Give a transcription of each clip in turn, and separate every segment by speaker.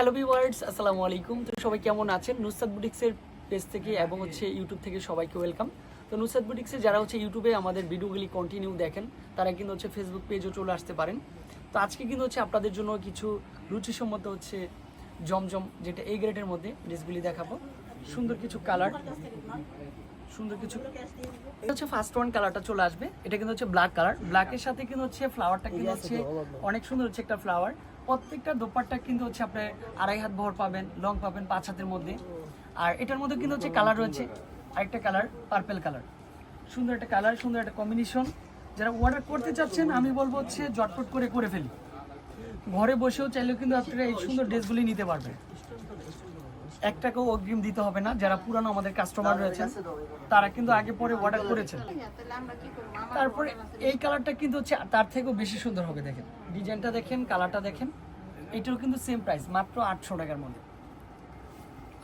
Speaker 1: Hello viewers আসসালামু আলাইকুম তো সবাই কেমন আছেন? নুসরাত বুটিক্সের পেজ থেকে এবং হচ্ছে ইউটিউব থেকে সবাইকে ওয়েলকাম তো নুসরাত বুটিক্সে যারা হচ্ছে ইউটিউবে আমাদের ভিডিওগুলি কন্টিনিউ দেখেন, তারা কিন্তু হচ্ছে ফেসবুক পেজও চলে আসতে পারেন। তো আজকে কিন্তু হচ্ছে আপনাদের জন্য কিছু রুচিসম্মত হচ্ছে জমজম, যেটা এই গ্রেডের মধ্যে ড্রেসগুলি দেখাবো। সুন্দর কিছু কালার সুন্দর কিছু। এটা হচ্ছে ফার্স্ট ওয়ান কালারটা চলে আসবে। এটা কিন্তু হচ্ছে ব্ল্যাক কালার ব্ল্যাকের সাথে কিন্তু হচ্ছে ফ্লাওয়ারটা কিন্তু হচ্ছে অনেক সুন্দর হচ্ছে একটা ফ্লাওয়ার প্রত্যেকটা দোপাট্টা কিন্তু হচ্ছে আপনি আড়াই হাত বহর পাবেন লং পাবেন পাঁচ হাতের মধ্যে। আর এটার মধ্যে কিন্তু হচ্ছে কালার রয়েছে আরেকটা কালার পার্পেল কালার সুন্দর একটা কালার সুন্দর একটা কম্বিনেশন যারা অর্ডার করতে চাচ্ছেন আমি বলব হচ্ছে জটপট করে করে ফেলি। ঘরে বসেও চাইলেও কিন্তু আপনারা এই সুন্দর ড্রেসগুলি নিতে পারবেন। এক টাকাও অগ্রিম দিতে হবে না যারা পুরানো আমাদের কাস্টমার রয়েছেন তারা কিন্তু আগে পরে অর্ডার করেছেন। তারপরে এই কালারটা কিন্তু হচ্ছে তার থেকেও বেশি সুন্দর হবে দেখেন। ডিজাইনটা দেখেন কালারটা দেখেন এটাও কিন্তু সেম প্রাইস মাত্র আটশো টাকার মধ্যে।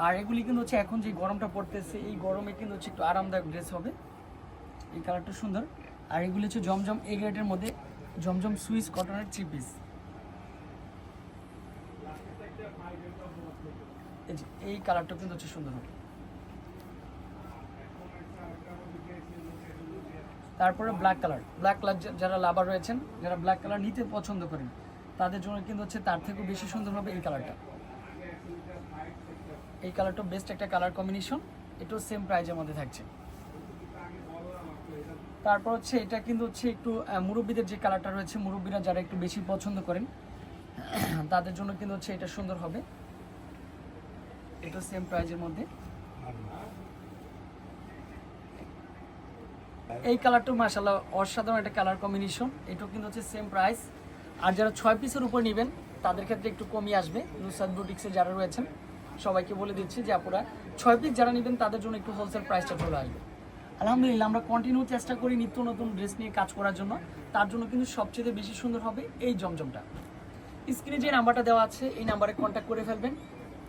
Speaker 1: আর এগুলি কিন্তু হচ্ছে এখন যে গরমটা পড়তেছে এই গরমে কিন্তু হচ্ছে একটু আরামদায়ক ড্রেস হবে। এই কালারটা সুন্দর। আর এগুলি হচ্ছে জমজম এই গ্রেডের মধ্যে জমজম সুইস কটনের থ্রি পিস এই কালারটা কিন্তু হচ্ছে সুন্দর হবে। তারপরে ব্ল্যাক কালার ব্ল্যাক কালার যারা লাভার রয়েছেন, যারা ব্ল্যাক কালার নিতে পছন্দ করেন, তাদের জন্য কিন্তু হচ্ছে তার থেকেও বেশি সুন্দর হবে এই কালারটা এই কালারটা বেস্ট একটা কালার কম্বিনেশন এটাও সেম প্রাইজের মধ্যে থাকছে। তারপর হচ্ছে এটা কিন্তু হচ্ছে একটু মুরব্বীদের যে কালারটা রয়েছে, মুরব্বীরা যারা একটু বেশি পছন্দ করেন, তাদের জন্য কিন্তু হচ্ছে এটা সুন্দর হবে। এটা সেম প্রাইজের মধ্যে। এই কালারটা মাসাল্লাহ অসাধারণ একটা কালার কম্বিনেশন এটাও কিন্তু হচ্ছে সেম প্রাইস আর যারা ছয় পিসের উপর নেবেন, তাদের ক্ষেত্রে একটু কমই আসবে। নুসাদ বুটিক্সে যারা রয়েছেন, সবাইকে বলে দিচ্ছি যে আপনারা ছয় পিস যারা নেবেন, তাদের জন্য একটু হোলসেল প্রাইসটা চলে আসবে। আলহামদুলিল্লাহ, আমরা কন্টিনিউ চেষ্টা করি নিত্য নতুন ড্রেস নিয়ে কাজ করার জন্য। তার জন্য কিন্তু সবচেয়ে বেশি সুন্দর হবে এই জমজমটা। স্ক্রিনে যে নাম্বারটা দেওয়া আছে, এই নাম্বারে কন্ট্যাক্ট করে ফেলবেন।